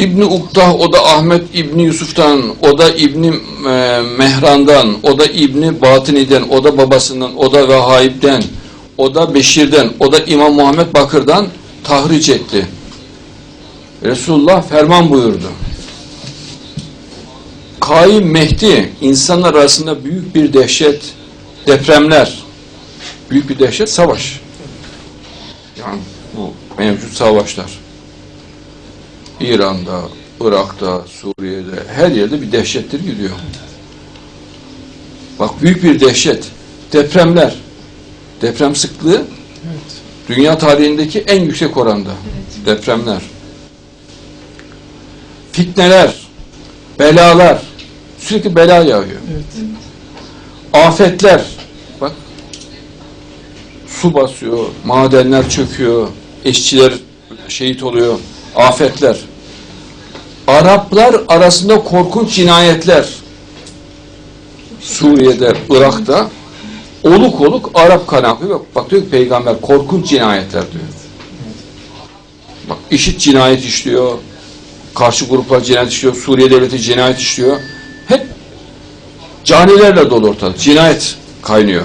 İbni Uktah, o da Ahmet İbni Yusuf'tan, o da İbni e, Mehran'dan, o da İbni Batini'den, o da babasından, o da Vehhaib'den, o da Beşir'den, o da İmam Muhammed Bakır'dan tahriç etti. Resulullah ferman buyurdu. Kaim Mehdi insanlar arasında büyük bir dehşet, depremler, büyük bir dehşet savaş. Yani bu mevcut savaşlar. İran'da, Irak'ta, Suriye'de, her yerde bir dehşettir gidiyor. Bak büyük bir dehşet. Depremler. Deprem sıklığı dünya tarihindeki en yüksek oranda. Depremler. Fitneler, belalar, sürekli bela yağıyor. Afetler, bak su basıyor, madenler çöküyor, işçiler şehit oluyor, afetler. Araplar arasında korkunç cinayetler. Suriye'de, Irak'ta oluk oluk Arap kan akıyor. Bak diyor ki peygamber korkunç cinayetler diyor. Bak IŞİD cinayet işliyor. Karşı gruplar cinayet işliyor. Suriye devleti cinayet işliyor. Hep canilerle dolu ortalık. Cinayet kaynıyor.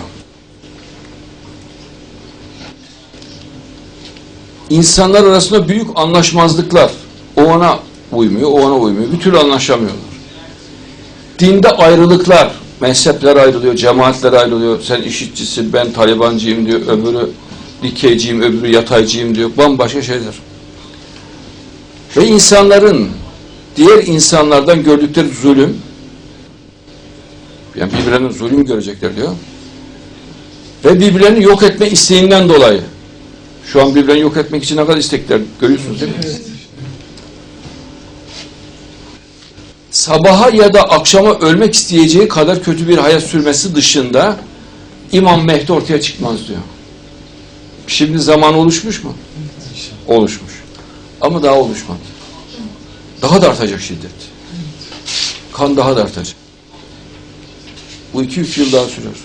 İnsanlar arasında büyük anlaşmazlıklar. O ona uymuyor, o ona uymuyor. Bir türlü anlaşamıyorlar. Dinde ayrılıklar, mezhepler ayrılıyor, cemaatler ayrılıyor. Sen işitçisin, ben talibancıyım diyor, öbürü dikeyciyim, öbürü yataycıyım diyor. Bambaşka şeyler. Ve insanların diğer insanlardan gördükleri zulüm, yani birbirlerine zulüm görecekler diyor. Ve birbirlerini yok etme isteğinden dolayı. Şu an birbirlerini yok etmek için ne kadar istekler görüyorsunuz değil mi? Sabaha ya da akşama ölmek isteyeceği kadar kötü bir hayat sürmesi dışında İmam Mehdi ortaya çıkmaz diyor. Şimdi zaman oluşmuş mu? Oluşmuş. Ama daha oluşmadı. Daha da artacak şiddet. Kan daha da artacak. Bu iki üç yıl daha sürüyor.